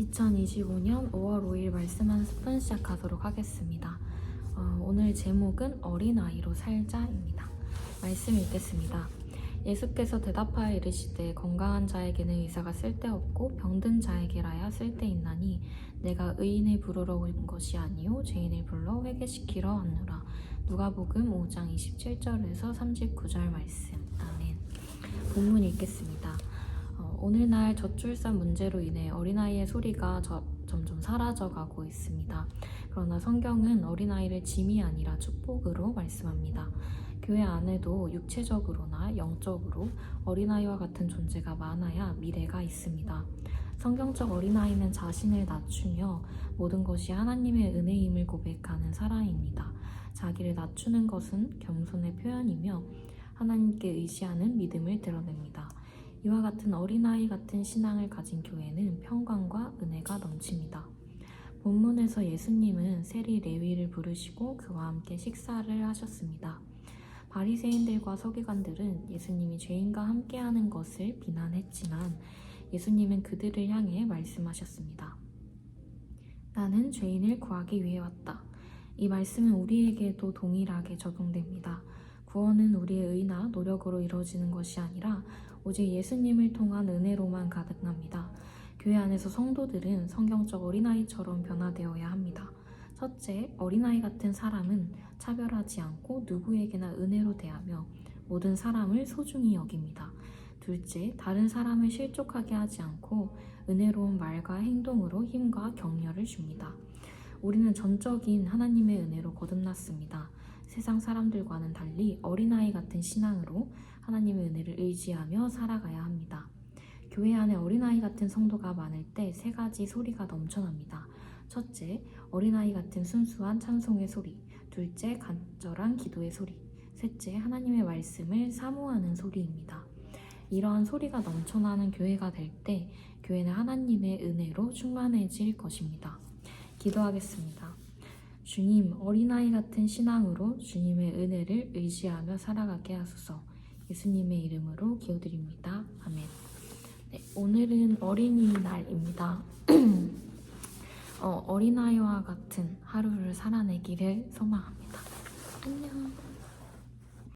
2025년 5월 5일 말씀 한 스푼 시작하도록 하겠습니다. 어, 오늘 제목은 어린아이로 살자입니다. 말씀 읽겠습니다. 예수께서 대답하여 이르시되 건강한 자에게는 의사가 쓸데없고 병든 자에게라야 쓸데있나니 내가 의인을 부르러 온 것이 아니요 죄인을 불러 회개시키러 왔노라. 누가복음 5장 27절에서 39절 말씀. 아멘. 본문 읽겠습니다. 어, 오늘날 저출산 문제로 인해 어린아이의 소리가 저- 점점 사라져가고 있습니다. 그러나 성경은 어린아이를 짐이 아니라 축복으로 말씀합니다. 교회 안에도 육체적으로나 영적으로 어린아이와 같은 존재가 많아야 미래가 있습니다. 성경적 어린아이는 자신을 낮추며 모든 것이 하나님의 은혜임을 고백하는 사람입니다. 자기를 낮추는 것은 겸손의 표현이며 하나님께 의지하는 믿음을 드러냅니다. 이와 같은 어린아이 같은 신앙을 가진 교회는 평강과 은혜가 넘칩니다. 본문에서 예수님은 세리 레위를 부르시고 그와 함께 식사를 하셨습니다. 바리새인들과 서기관들은 예수님이 죄인과 함께하는 것을 비난했지만 예수님은 그들을 향해 말씀하셨습니다. 나는 죄인을 구하기 위해 왔다. 이 말씀은 우리에게도 동일하게 적용됩니다. 구원은 우리의 의나 노력으로 이루어지는 것이 아니라 오직 예수님을 통한 은혜로만 가능합니다. 교회 안에서 성도들은 성경적 어린아이처럼 변화되어야 합니다. 첫째, 어린아이 같은 사람은 차별하지 않고 누구에게나 은혜로 대하며 모든 사람을 소중히 여깁니다. 둘째, 다른 사람을 실족하게 하지 않고 은혜로운 말과 행동으로 힘과 격려를 줍니다. 우리는 전적인 하나님의 은혜로 거듭났습니다. 세상 사람들과는 달리 어린아이 같은 신앙으로 하나님의 은혜를 의지하며 살아가야 합니다. 교회 안에 어린아이 같은 성도가 많을 때 세 가지 소리가 넘쳐납니다. 첫째, 어린아이 같은 순수한 찬송의 소리. 둘째, 간절한 기도의 소리. 셋째, 하나님의 말씀을 사모하는 소리입니다. 이러한 소리가 넘쳐나는 교회가 될 때 교회는 하나님의 은혜로 충만해질 것입니다. 기도하겠습니다. 주님, 어린아이 같은 신앙으로 주님의 은혜를 의지하며 살아가게 하소서. 예수님의 이름으로 기도드립니다. 아멘. 네, 오늘은 어린이날입니다. 어, 어린아이와 같은 하루를 살아내기를 소망합니다. 안녕.